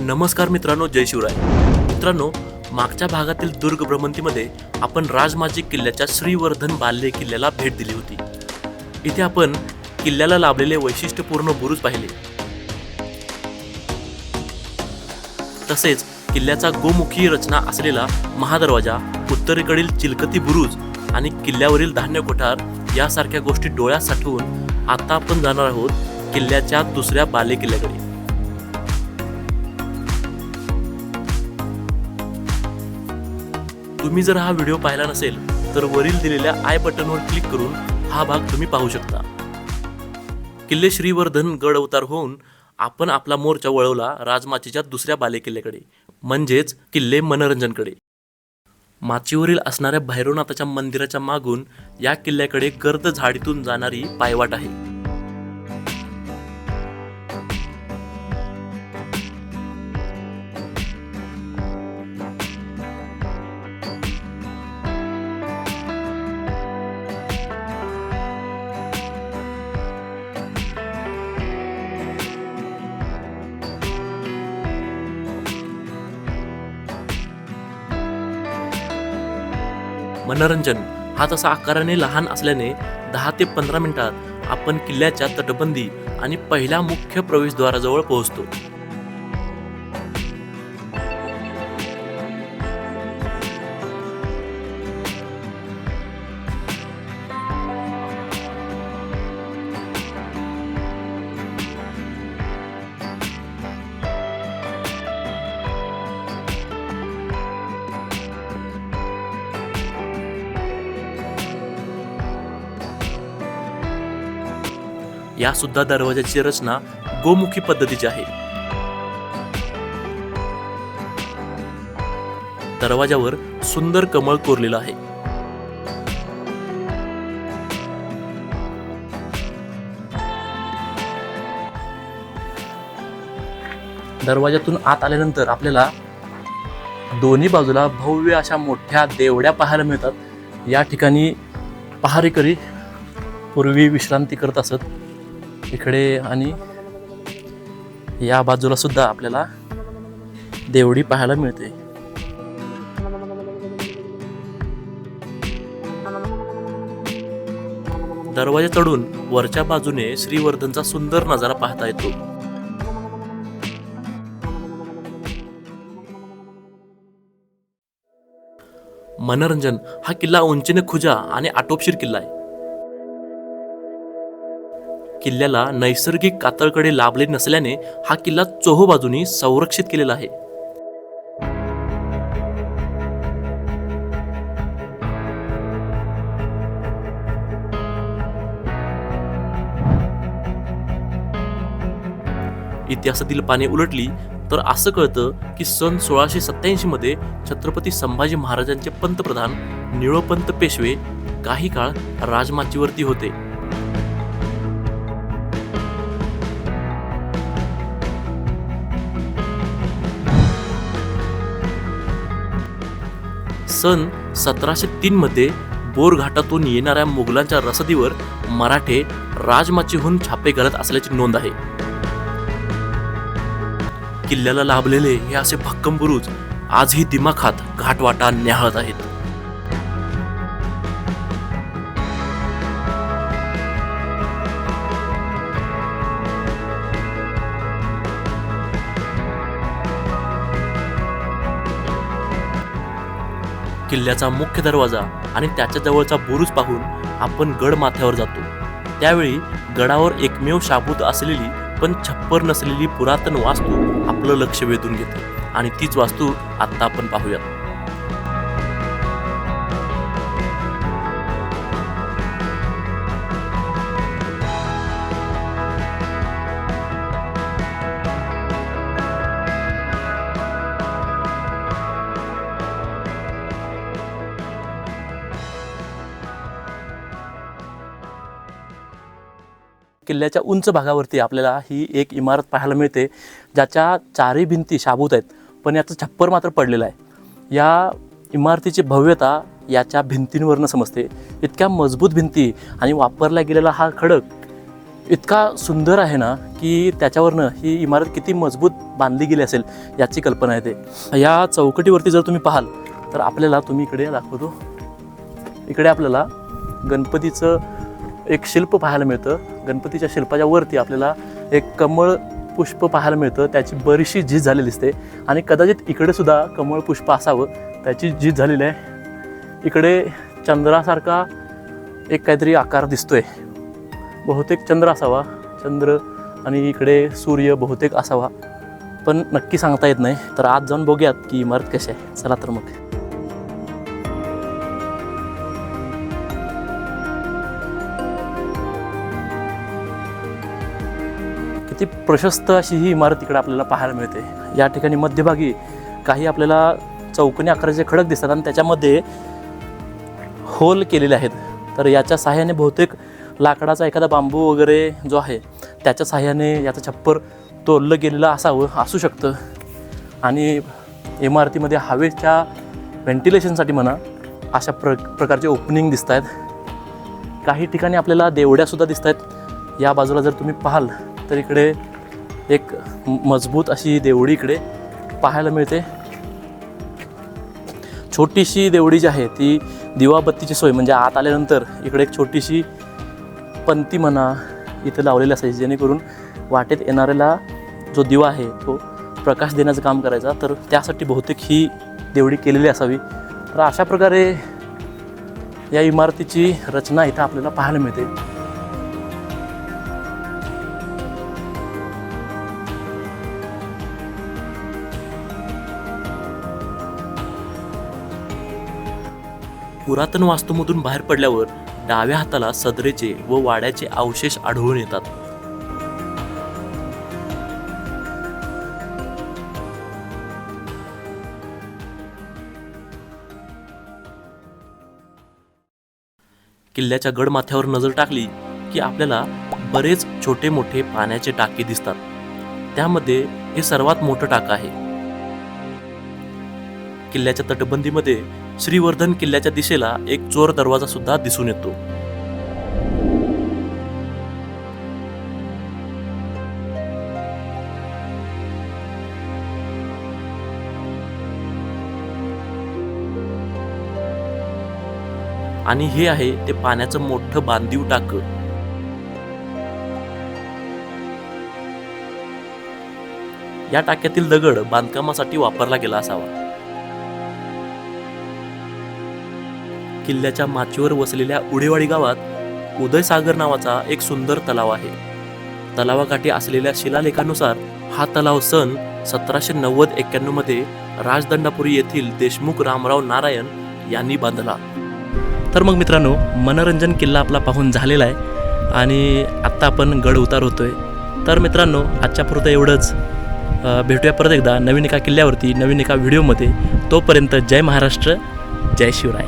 नमस्कार मित्रांनो जय शिवराय. मित्रांनो मागच्या भागातील दुर्ग भ्रमंतीमध्ये आपण राजमाजी किल्ल्याच्या श्रीवर्धन बाल्य किल्ल्याला भेट दिली होती. इथे आपण किल्ल्याला लाभलेले वैशिष्ट्यपूर्ण बुरुज पाहिले. तसेच किल्ल्याचा गोमुखी रचना असलेला महादरवाजा उत्तरेकडील चिलकती बुरुज आणि किल्ल्यावरील धान्य कोठार यासारख्या गोष्टी डोळ्यात साठवून आता आपण जाणार आहोत किल्ल्याच्या दुसऱ्या बाले किल्ल्याकडे. तुम्ही जर हा व्हिडिओ पाहिला नसेल तर वरील दिलेल्या आय बटनवर क्लिक करून हा भाग तुम्ही पाहू शकता. किल्ले श्रीवर्धन गड अवतार होऊन आपण आपला मोर्चा वळवला राजमाचीच्या दुसऱ्या बालेकिल्ल्याकडे म्हणजेच किल्ले मनोरंजनकडे. माचीवरील असणाऱ्या भैरवनाथाच्या मंदिराच्या मागून या किल्ल्याकडे गर्द झाडीतून जाणारी पायवाट आहे. मनोरंजन हा तसा आकाराने लहान असल्याने दहा ते पंधरा मिनिटात आपण किल्ल्याच्या तटबंदी आणि पहिल्या मुख्य प्रवेशद्वाराजवळ पोहोचतो. या सुद्धा दरवाजाची रचना गोमुखी पद्धतीची आहे. दरवाजावर सुंदर कमळ कोरलेलं आहे. दरवाजातून आत आल्यानंतर आपल्याला दोन्ही बाजूला भव्य अशा मोठ्या देवड्या पाहायला मिळतात. या ठिकाणी पहारेकरी पूर्वी विश्रांती करत असत. इकडे आणि या बाजूला सुद्धा आपल्याला देवडी पाहायला मिळते. दरवाजा चढून वरच्या बाजूने श्रीवर्धनचा सुंदर नजारा पाहता येतो. मनोरंजन हा किल्ला उंचीने खुजा आणि आटोपशीर किल्ला आहे. किल्ल्याला नैसर्गिक कातळकडे लाभले नसल्याने हा किल्ला चोहोबाजूनी संरक्षित केलेला आहे. इतिहासातील पाने उलटली तर असं कळतं की सन सोळाशे सत्याऐंशी मध्ये छत्रपती संभाजी महाराजांचे पंतप्रधान निळोपंत पेशवे काही काळ राजमाचीवरती होते. सन सतराशे तीनमध्ये बोरघाटातून येणाऱ्या मुघलांच्या रसदीवर मराठे राजमाचीहून छापे घालत असल्याची नोंद आहे. किल्ल्याला लाभलेले हे असे भक्कम बुरुज आजही दिमाखात घाटवाटा न्याहळत आहेत. किल्ल्याचा मुख्य दरवाजा आणि त्याच्या जवळचा बुरुज पाहून आपण गड माथ्यावर जातो. त्यावेळी गडावर एकमेव शाबूत असलेली पण छप्पर नसलेली पुरातन वास्तू आपलं लक्ष वेधून घेते. आणि तीच वास्तू आत्ता आपण पाहूयात. किल्ल्याच्या उंच भागावरती आपल्याला ही एक इमारत पाहायला मिळते ज्याच्या चारही भिंती शाबूत आहेत पण याचं छप्पर मात्र पडलेलं आहे. या इमारतीची भव्यता याच्या भिंतींवरनं समजते. इतक्या मजबूत भिंती आणि वापरला गेलेला हा खडक इतका सुंदर आहे ना की त्याच्यावरनं ही इमारत किती मजबूत बांधली गेली असेल याची कल्पना येते. या चौकटीवरती जर तुम्ही पाहाल तर आपल्याला तुम्ही इकडे दाखवतो. इकडे आपल्याला गणपतीचं एक शिल्प पाहायला मिळतं. गणपतीच्या शिल्पाच्या वरती आपल्याला एक कमळ पुष्प पाहायला मिळतं. त्याची बरीचशी झीज झालेली दिसते. आणि कदाचित इकडे सुद्धा कमळ पुष्प असावं. त्याची झीज झालेली आहे. इकडे चंद्रासारखा एक काहीतरी आकार दिसतोय. बहुतेक चंद्र असावा. चंद्र आणि इकडे सूर्य बहुतेक असावा. पण नक्की सांगता येत नाही. तर आज जाऊन बघूयात की इमारत कशी आहे. चला तर मग. किती प्रशस्त अशी ही इमारत इकडे आपल्याला पाहायला मिळते. या ठिकाणी मध्यभागी काही आपल्याला चौकणी आकाराचे खडक दिसतात आणि त्याच्यामध्ये होल केलेले आहेत. तर याच्या सहाय्याने बहुतेक लाकडाचा एखादा बांबू वगैरे जो आहे त्याच्या सहाय्याने याचं छप्पर तोललं गेलेलं असावं असू शकतं. आणि इमारतीमध्ये हवेच्या व्हेंटिलेशनसाठी म्हणा अशा प्र प्रकारचे ओपनिंग दिसत आहेत काही ठिकाणी आपल्याला देवड्यासुद्धा दिसत आहेत या बाजूला जर तुम्ही पाहाल तर इकडे एक मजबूत अशी देवडी इकडे पाहायला मिळते. छोटीशी देवडी जी आहे ती दिवाबत्तीची सोय म्हणजे आत आल्यानंतर इकडे एक छोटीशी पंती म्हणा इथं लावलेली असायची जेणेकरून वाटेत येणाऱ्याला जो दिवा आहे तो प्रकाश देण्याचं काम करायचा. तर त्यासाठी बहुतेक ही देवडी केलेली असावी. तर अशा प्रकारे या इमारतीची रचना इथं आपल्याला पाहायला मिळते. पुरातन वास्तूमधून बाहेर पडल्यावर डाव्या हाताला सदरेचे व वाड्याचे अवशेष आढळून येतात. किल्ल्याच्या गडमाथ्यावर नजर टाकली की आपल्याला बरेच छोटे मोठे पाण्याचे टाके दिसतात. त्यामध्ये हे सर्वात मोठं टाकं आहे. किल्ल्याच्या तटबंदीमध्ये श्रीवर्धन किल्ल्याच्या दिशेला एक चोर दरवाजा सुद्धा दिसून येतो. आणि हे आहे ते पाण्याचं मोठं बांधीव टाक या टाक्यातील दगड बांधकामासाठी वापरला गेला असावा. किल्ल्याच्या माचीवर वसलेल्या उडेवाडी गावात उदयसागर नावाचा एक सुंदर तलाव आहे. तलावाकाठी असलेल्या शिलालेखानुसार हा तलाव सन सतराशे नव्वद एक्क्याण्णवमध्ये राजदंडापुरी येथील देशमुख रामराव नारायण यांनी बांधला. तर मग मित्रांनो मनोरंजन किल्ला आपला पाहून झालेला आहे आणि आत्ता आपण गड उतार होतोय. तर मित्रांनो आजच्या पुरतं एवढंच. भेटूया परत एकदा नवीन एका किल्ल्यावरती नवीन एका व्हिडिओमध्ये. तोपर्यंत जय महाराष्ट्र जय शिवराय.